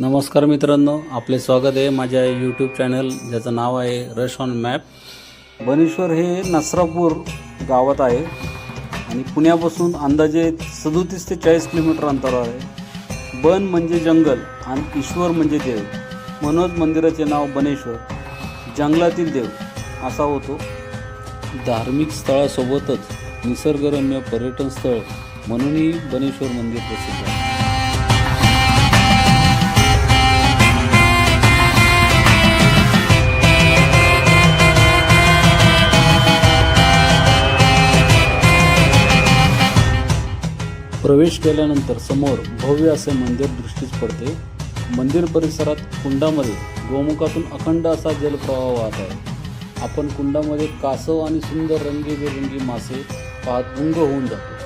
नमस्कार मित्रांनो आपले स्वागत आहे माझ्या यूट्यूब चॅनल ज्याचं नाव आहे रश ऑन मॅप बनेश्वर हे नसरापूर गावात आहे आणि पुण्यापासून अंदाजे सदोतीस ते चाळीस किलोमीटर अंतरावर आहे. बन म्हणजे जंगल आणि ईश्वर म्हणजे देव. म्हणूनच मंदिराचे नाव बनेश्वर. जंगलातील देव असा होतो. धार्मिक स्थळासोबतच निसर्गरम्य पर्यटन स्थळ म्हणूनही बनेश्वर मंदिर प्रसिद्ध आहे. प्रवेश केल्यानंतर समोर भव्य असे मंदिर दृष्टीस पडते. मंदिर परिसरात कुंडामध्ये गोमुखातून अखंड असा जलप्रवाह वाहत आहे. आपण कुंडामध्ये कासव आणि सुंदर रंगीबेरंगी मासे पाहत गुंग होऊन जातो.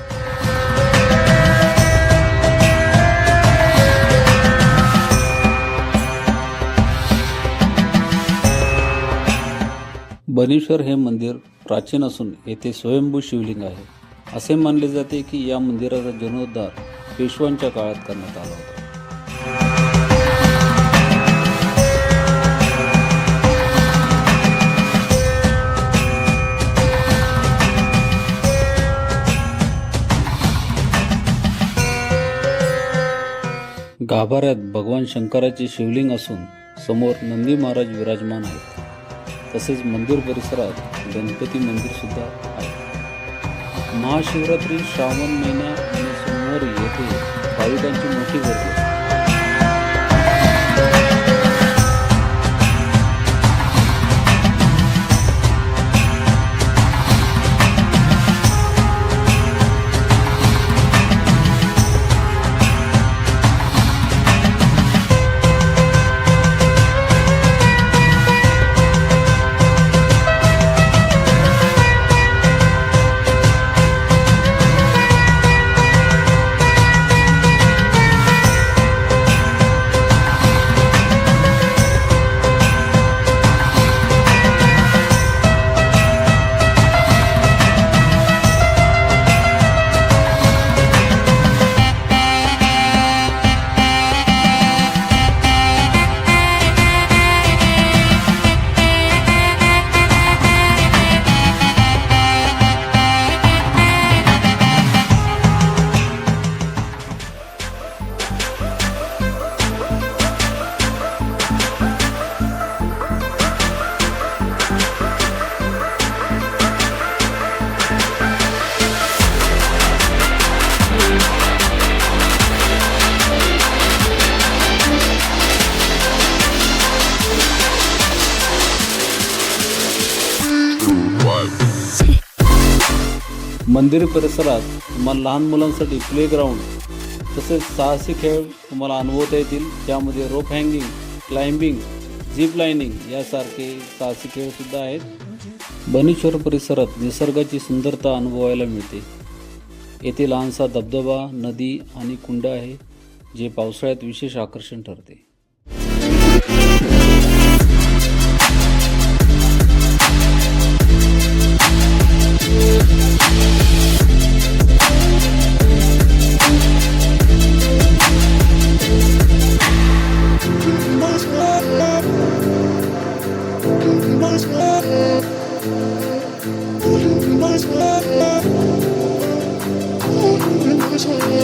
बनेश्वर हे मंदिर प्राचीन असून येथे स्वयंभू शिवलिंग आहे. असे मानले जाते की या मंदिराचा जीर्णोद्धार पेशवांच्या काळात करण्यात आला होता. गाभाऱ्यात भगवान शंकराचे शिवलिंग असून समोर नंदी महाराज विराजमान आहेत. तसेच मंदिर परिसरात गणपती मंदिर सुद्धा आहे. महाशिवरात्री श्रावण महिना आणि सोमवारी येथे भाविकांची मोठी गर्दी. मंदिर परिसरात तुम्हाला लहान मुलांसाठी प्लेग्राउंड तसेच साहसी खेळ तुम्हाला अनुभवता येतील. त्यामध्ये rope hanging climbing zip lining यासारखे साहसी खेळसुद्धा आहेत. बनेश्वर परिसरात निसर्गाची सुंदरता अनुभवायला मिळते. येथे लहानसा धबधबा नदी आणि कुंड आहे जे पावसाळ्यात विशेष आकर्षण ठरते. change.